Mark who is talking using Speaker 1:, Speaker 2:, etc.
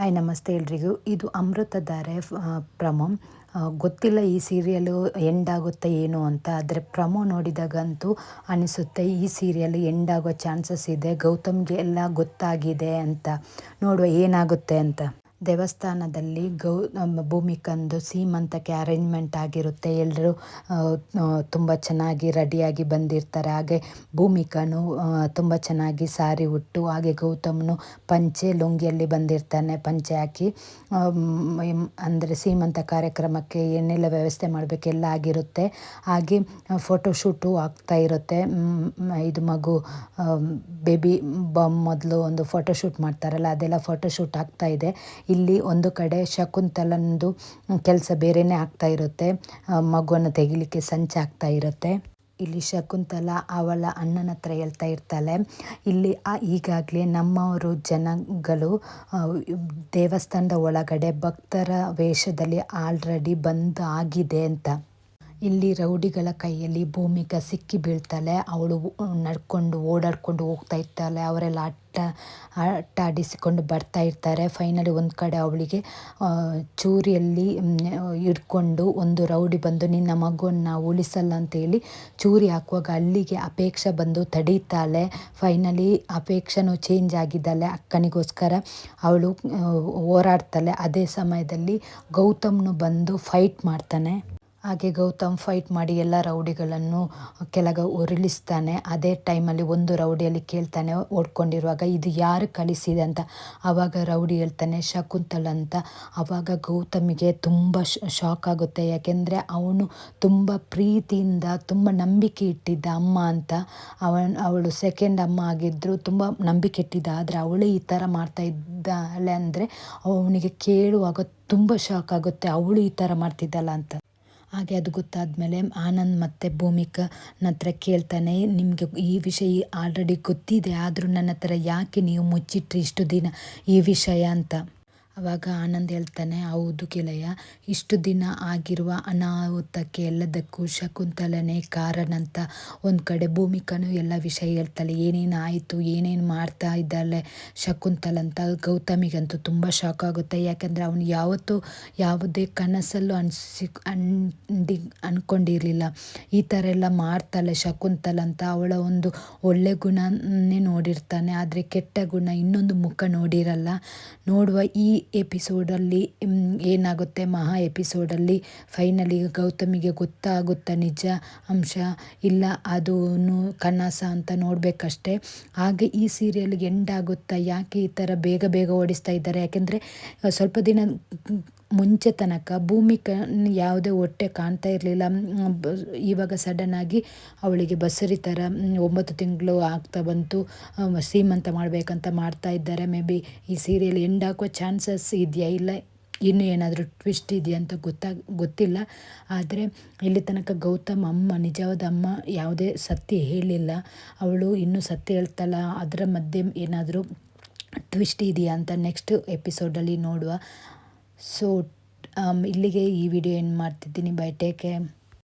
Speaker 1: Hi, ನಮಸ್ತೆ ಎಲ್ರಿಗೂ. ಇದು ಅಮೃತಧಾರೆ ಪ್ರಮೋ. ಗೊತ್ತಿಲ್ಲ ಈ ಸೀರಿಯಲು ಎಂಡ್ ಆಗುತ್ತೆ ಏನು ಅಂತ, ಆದರೆ ಪ್ರಮೋ ನೋಡಿದಾಗಂತೂ ಅನಿಸುತ್ತೆ ಈ ಸೀರಿಯಲ್ ಎಂಡ್ ಆಗೋ ಚಾನ್ಸಸ್ ಇದೆ, ಗೌತಮ್ಗೆ ಎಲ್ಲ ಗೊತ್ತಾಗಿದೆ ಅಂತ. ನೋಡುವ ಏನಾಗುತ್ತೆ ಅಂತ. ದೇವಸ್ಥಾನದಲ್ಲಿ ಗೌ ಭೂಮಿಕಂದು ಸೀಮಂತಕ್ಕೆ ಅರೇಂಜ್ಮೆಂಟ್ ಆಗಿರುತ್ತೆ. ಎಲ್ಲರೂ ತುಂಬ ಚೆನ್ನಾಗಿ ರೆಡಿಯಾಗಿ ಬಂದಿರ್ತಾರೆ. ಹಾಗೆ ಭೂಮಿಕನು ತುಂಬ ಚೆನ್ನಾಗಿ ಸಾರಿ ಉಟ್ಟು, ಹಾಗೆ ಗೌತಮ್ನು ಪಂಚೆ ಲುಂಗಿಯಲ್ಲಿ ಬಂದಿರ್ತಾನೆ. ಪಂಚೆ ಹಾಕಿ ಅಂದರೆ ಸೀಮಂತ ಕಾರ್ಯಕ್ರಮಕ್ಕೆ ಏನೆಲ್ಲ ವ್ಯವಸ್ಥೆ ಮಾಡಬೇಕೆಲ್ಲ ಆಗಿರುತ್ತೆ. ಹಾಗೆ ಫೋಟೋಶೂಟು ಆಗ್ತಾ ಇರುತ್ತೆ. ಇದು ಮಗು ಬೇಬಿ ಬಾಮ್ ಮೊದಲು ಒಂದು ಫೋಟೋಶೂಟ್ ಮಾಡ್ತಾರಲ್ಲ, ಅದೆಲ್ಲ ಫೋಟೋಶೂಟ್ ಆಗ್ತಾ ಇದೆ. ಇಲ್ಲಿ ಒಂದು ಕಡೆ ಶಕುಂತಲಂದು ಕೆಲಸ ಬೇರೆಯೇ ಆಗ್ತಾ ಇರುತ್ತೆ. ಮಗುವನ್ನು ತೆಗಿಲಿಕ್ಕೆ ಸಂಚಾಗ್ತಾ ಇರುತ್ತೆ. ಇಲ್ಲಿ ಶಕುಂತಲ ಅವಳ ಅಣ್ಣನ ಹತ್ರ ಹೇಳ್ತಾ ಇರ್ತಾಳೆ. ಇಲ್ಲಿ ಈಗಾಗಲೇ ನಮ್ಮವರು ಜನಗಳು ದೇವಸ್ಥಾನದ ಒಳಗಡೆ ಭಕ್ತರ ವೇಷದಲ್ಲಿ ಆಲ್ರೆಡಿ ಬಂದು ಆಗಿದೆ ಅಂತ. ಇಲ್ಲಿ ರೌಡಿಗಳ ಕೈಯಲ್ಲಿ ಭೂಮಿಕ ಸಿಕ್ಕಿ ಬೀಳ್ತಾಳೆ. ಅವಳು ನಡ್ಕೊಂಡು, ಓಡಾಡ್ಕೊಂಡು ಹೋಗ್ತಾ ಇರ್ತಾಳೆ. ಅವರೆಲ್ಲ ಅಟ್ಟ ಆಟ ಆಡಿಸಿಕೊಂಡು ಬರ್ತಾ ಇರ್ತಾರೆ. ಫೈನಲಿ ಒಂದು ಕಡೆ ಅವಳಿಗೆ ಚೂರಿಯಲ್ಲಿ ಇಟ್ಕೊಂಡು ಒಂದು ರೌಡಿ ಬಂದು, ನಿನ್ನ ಮಗುವನ್ನು ಉಳಿಸಲ್ಲ ಅಂತೇಳಿ ಚೂರಿ ಹಾಕುವಾಗ ಅಲ್ಲಿಗೆ ಅಪೇಕ್ಷೆ ಬಂದು ತಡೀತಾಳೆ. ಫೈನಲಿ ಅಪೇಕ್ಷನೂ ಚೇಂಜ್ ಆಗಿದ್ದಾಳೆ. ಅಕ್ಕನಿಗೋಸ್ಕರ ಅವಳು ಹೋರಾಡ್ತಾಳೆ. ಅದೇ ಸಮಯದಲ್ಲಿ ಗೌತಮ್ನು ಬಂದು ಫೈಟ್ ಮಾಡ್ತಾನೆ. ಹಾಗೆ ಗೌತಮ್ ಫೈಟ್ ಮಾಡಿ ಎಲ್ಲ ರೌಡಿಗಳನ್ನು ಕೆಳಗೆ ಉರುಳಿಸ್ತಾನೆ. ಅದೇ ಟೈಮಲ್ಲಿ ಒಂದು ರೌಡಿಯಲ್ಲಿ ಕೇಳ್ತಾನೆ, ಓಡ್ಕೊಂಡಿರುವಾಗ ಇದು ಯಾರು ಕಳಿಸಿದೆ ಅಂತ. ಆವಾಗ ರೌಡಿ ಹೇಳ್ತಾನೆ, ಶಕುಂತಲ ಅಂತ. ಆವಾಗ ಗೌತಮಿಗೆ ತುಂಬ ಶಾಕ್ ಆಗುತ್ತೆ. ಯಾಕೆಂದರೆ ಅವನು ತುಂಬ ಪ್ರೀತಿಯಿಂದ, ತುಂಬ ನಂಬಿಕೆ ಇಟ್ಟಿದ್ದ ಅಮ್ಮ ಅಂತ. ಅವನು, ಅವಳು ಸೆಕೆಂಡ್ ಅಮ್ಮ ಆಗಿದ್ದರೂ ತುಂಬ ನಂಬಿಕೆ ಇಟ್ಟಿದ್ದ. ಆದರೆ ಅವಳು ಈ ಥರ ಮಾಡ್ತಾ ಇದ್ದಾಳೆ ಅಂದರೆ ಅವನಿಗೆ ಕೇಳುವಾಗ ತುಂಬ ಶಾಕ್ ಆಗುತ್ತೆ. ಅವಳು ಈ ಥರ ಮಾಡ್ತಿದ್ದಲ್ಲ ಅಂತ. ಹಾಗೆ ಅದು ಗೊತ್ತಾದಮೇಲೆ ಆನಂದ್ ಮತ್ತು ಭೂಮಿಕಾ ಹತ್ರ ಕೇಳ್ತಾನೆ, ನಿಮಗೆ ಈ ವಿಷಯ ಆಲ್ರೆಡಿ ಗೊತ್ತಿದೆ, ಆದರೂ ನನ್ನ ಹತ್ರ ಯಾಕೆ ನೀವು ಮುಚ್ಚಿಟ್ರಿ ಇಷ್ಟು ದಿನ ಈ ವಿಷಯ? ಅಂತ. ಅವಾಗ ಆನಂದ್ ಹೇಳ್ತಾನೆ, ಹೌದು ಗೆಳೆಯ, ಇಷ್ಟು ದಿನ ಆಗಿರುವ ಅನಾಹುತಕ್ಕೆ ಎಲ್ಲದಕ್ಕೂ ಶಕುಂತಲನೇ ಕಾರಣ ಅಂತ. ಒಂದು ಕಡೆ ಭೂಮಿಕನೂ ಎಲ್ಲ ವಿಷಯ ಹೇಳ್ತಾಳೆ, ಏನೇನು ಆಯಿತು, ಏನೇನು ಮಾಡ್ತಾ ಇದ್ದಾಳೆ ಶಕುಂತಲ ಅಂತ. ಗೌತಮಿಗಂತೂ ತುಂಬ ಶಾಕ್ ಆಗುತ್ತೆ, ಯಾಕೆಂದರೆ ಅವನು ಯಾವತ್ತೂ ಯಾವುದೇ ಕನಸಲ್ಲೂ ಅನಿಸಿ ಅಂಡಿ ಅಂದ್ಕೊಂಡಿರಲಿಲ್ಲ ಈ ಥರ ಎಲ್ಲ ಮಾಡ್ತಾಳೆ ಶಕುಂತಲ ಅಂತ. ಅವಳ ಒಂದು ಒಳ್ಳೆ ಗುಣನೇ ನೋಡಿರ್ತಾನೆ, ಆದರೆ ಕೆಟ್ಟ ಗುಣ ಇನ್ನೊಂದು ಮುಖ ನೋಡಿರಲ್ಲ. ನೋಡುವ ಈ ಎಪಿಸೋಡಲ್ಲಿ ಏನಾಗುತ್ತೆ ಮಹಾ ಎಪಿಸೋಡಲ್ಲಿ ಫೈನಲಿ ಗೌತಮಿಗೆ ಗೊತ್ತಾಗುತ್ತಾ ನಿಜ, ಅಂಶ? ಇಲ್ಲ ಅದು ಕನಸ ಅಂತ ನೋಡಬೇಕಷ್ಟೆ. ಹಾಗೆ ಈ ಸೀರಿಯಲ್ ಎಂಡ್ ಆಗುತ್ತಾ? ಯಾಕೆ ಈ ಥರ ಬೇಗ ಬೇಗ ಓಡಿಸ್ತಾ ಇದ್ದಾರೆ? ಯಾಕೆಂದರೆ, ಸ್ವಲ್ಪ ದಿನ ಮುಂಚೆ ತನಕ ಭೂಮಿ ಕ ಯಾವುದೇ ಹೊಟ್ಟೆ ಕಾಣ್ತಾ ಇರಲಿಲ್ಲ. ಇವಾಗ ಸಡನ್ನಾಗಿ ಅವಳಿಗೆ ಬಸರಿ ಥರ ಒಂಬತ್ತು ತಿಂಗಳು ಆಗ್ತಾ ಬಂತು. ಸೀಮಂತ ಮಾಡಬೇಕಂತ ಮಾಡ್ತಾ ಇದ್ದಾರೆ. ಮೇ ಬಿ ಈ ಸೀರಿಯಲ್ ಎಂಡ್ ಹಾಕೋ ಚಾನ್ಸಸ್ ಇದೆಯಾ? ಇಲ್ಲ, ಇನ್ನೂ ಏನಾದರೂ ಟ್ವಿಸ್ಟ್ ಇದೆಯಾ ಅಂತ ಗೊತ್ತಾಗ ಗೊತ್ತಿಲ್ಲ. ಆದರೆ ಇಲ್ಲಿ ತನಕ ಗೌತಮ್ ಅಮ್ಮ, ನಿಜವಾದ ಅಮ್ಮ, ಯಾವುದೇ ಸತ್ಯ ಹೇಳಿಲ್ಲ. ಅವಳು ಇನ್ನೂ ಸತ್ಯ ಹೇಳ್ತಾಳ. ಅದರ ಮಧ್ಯೆ ಏನಾದರೂ ಟ್ವಿಸ್ಟ್ ಇದೆಯಾ ಅಂತ ನೆಕ್ಸ್ಟ್ ಎಪಿಸೋಡಲ್ಲಿ ನೋಡುವ. ಸೊ ಇಲ್ಲಿಗೆ ಈ ವಿಡಿಯೋ ಏನು ಮಾಡ್ತಿದ್ದೀನಿ. Bye take